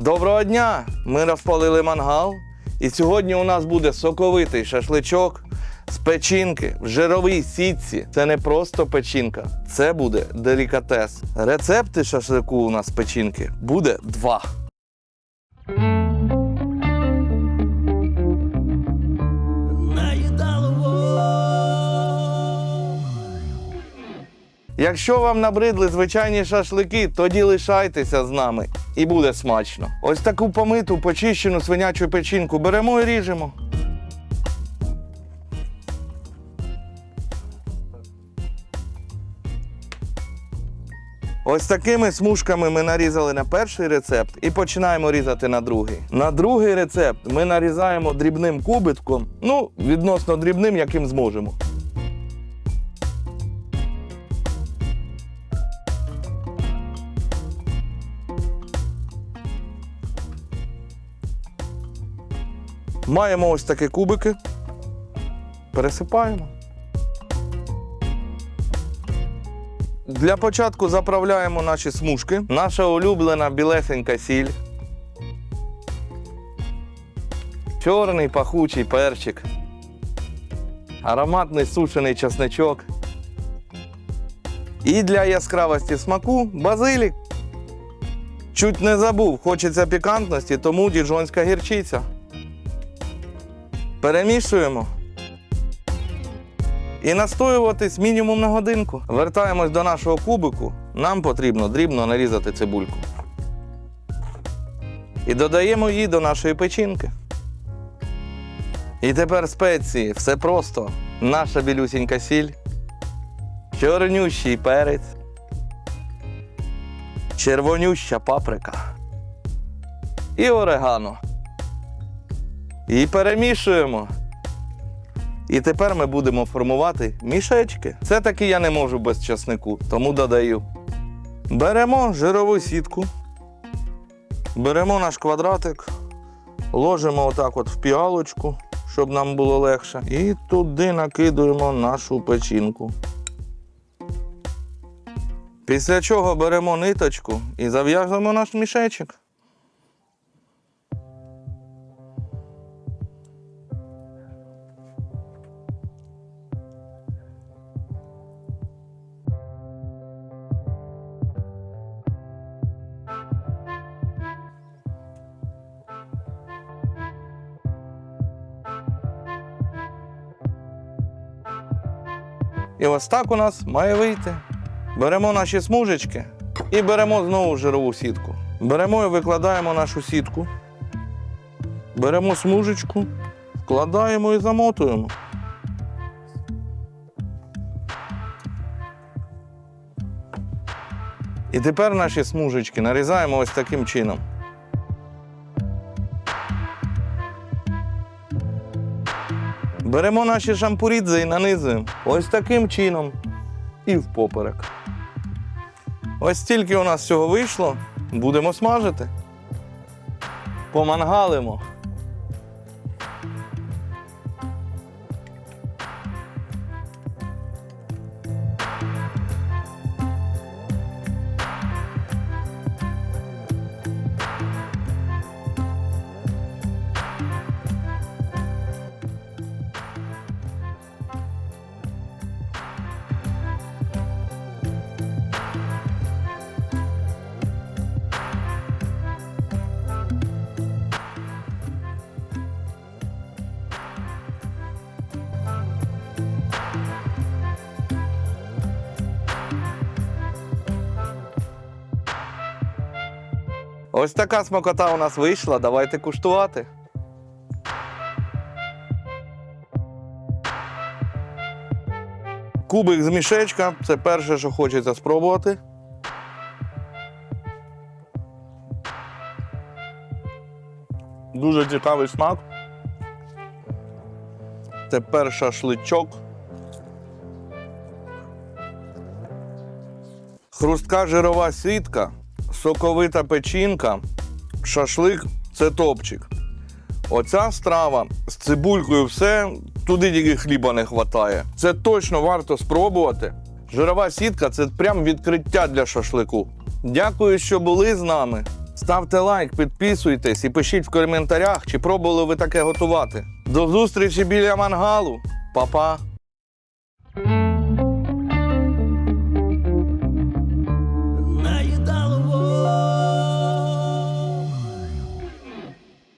Доброго дня! Ми розпалили мангал. І сьогодні у нас буде соковитий шашличок з печінки в жировій сітці. Це не просто печінка, це буде делікатес. Рецепти шашлику у нас з печінки буде два. Якщо вам набридли звичайні шашлики, тоді лишайтеся з нами і буде смачно. Ось таку помиту, почищену свинячу печінку беремо і ріжемо. Ось такими смужками ми нарізали на перший рецепт і починаємо різати на другий. На другий рецепт ми нарізаємо дрібним кубитком, ну, відносно дрібним, яким зможемо. Маємо ось такі кубики. Пересипаємо. Для початку заправляємо наші смужки. Наша улюблена білесенька сіль. Чорний пахучий перчик. Ароматний сушений часничок. І для яскравості смаку базилік. Чуть не забув, хочеться пікантності, тому діжонська гірчиця. Перемішуємо. І настоюватись мінімум на годинку. Вертаємось до нашого кубику. Нам потрібно дрібно нарізати цибульку. І додаємо її до нашої печінки. І тепер спеції. Все просто. Наша білюсінька сіль, чорнющий перець, червонюща паприка і орегано. І перемішуємо. І тепер ми будемо формувати мішечки. Це таки я не можу без часнику, тому додаю. Беремо жирову сітку, беремо наш квадратик, ложимо отак от в піалочку, щоб нам було легше. І туди накидуємо нашу печінку. Після чого беремо ниточку і зав'язуємо наш мішечок. І ось так у нас має вийти. Беремо наші смужечки і беремо знову жирову сітку. Беремо і викладаємо нашу сітку. Беремо смужечку, вкладаємо і замотуємо. І тепер наші смужечки нарізаємо ось таким чином. Беремо наші шампурідзи і нанизуємо ось таким чином і впоперек. Ось стільки у нас всього вийшло. Будемо смажити. Помангалимо. Ось така смакота у нас вийшла. Давайте куштувати. Кубик з мішечка це перше, що хочеться спробувати. Дуже цікавий смак. Тепер шашличок. Хрустка жирова сітка, соковита печінка, шашлик це топчик. Оця страва з цибулькою все, туди тільки хліба не вистачає. Це точно варто спробувати. Жирова сітка це прям відкриття для шашлику. Дякую, що були з нами. Ставте лайк, підписуйтесь і пишіть в коментарях, чи пробували ви таке готувати. До зустрічі біля мангалу. Па-па!